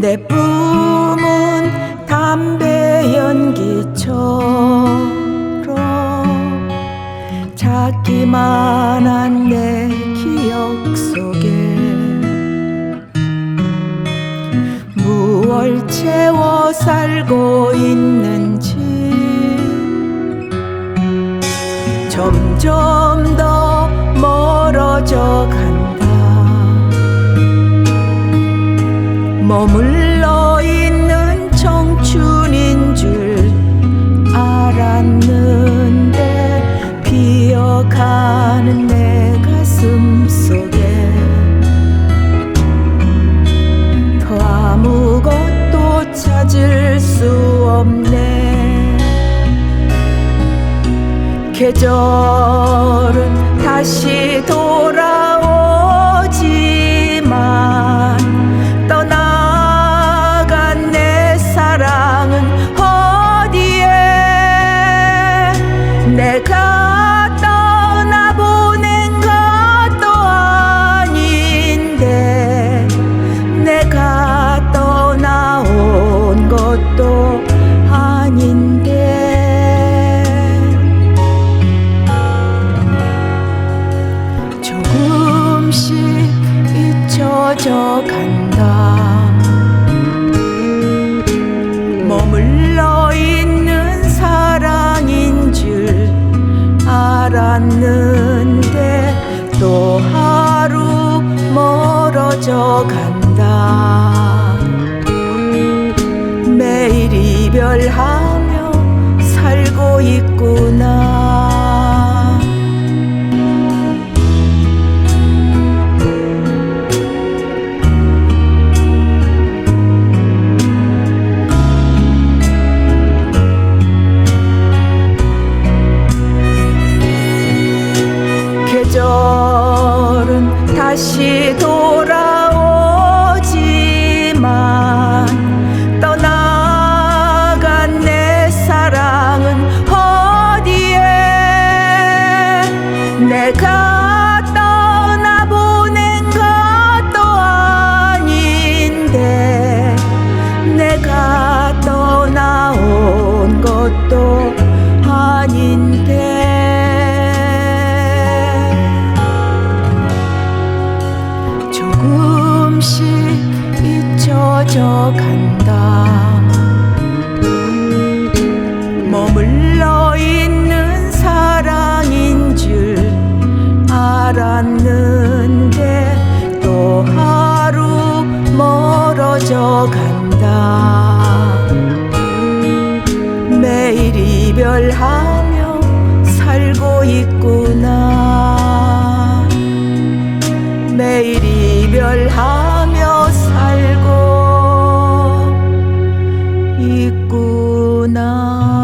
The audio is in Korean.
내 뿜은 담배 연기처럼 작기만한 내 기억 속에 무얼 채워 살고 있는지 점점 더 멀어져 가. 머물러 있는 청춘인 줄 알았는데 비어가는 내 가슴 속에 더 아무것도 찾을 수 없네. 계절은 다시 돌아 내가 떠나보낸 것도 아닌데 내가 떠나온 것도 아닌데. 조금씩 잊혀져 간 멀어져 간다. 매일 이별하며 살고 있구나. 계절은 다시 알았는데 또 하루 멀어져 간다. 매일 이별하며 살고 있구나. 매일 이별하며 살고 있구나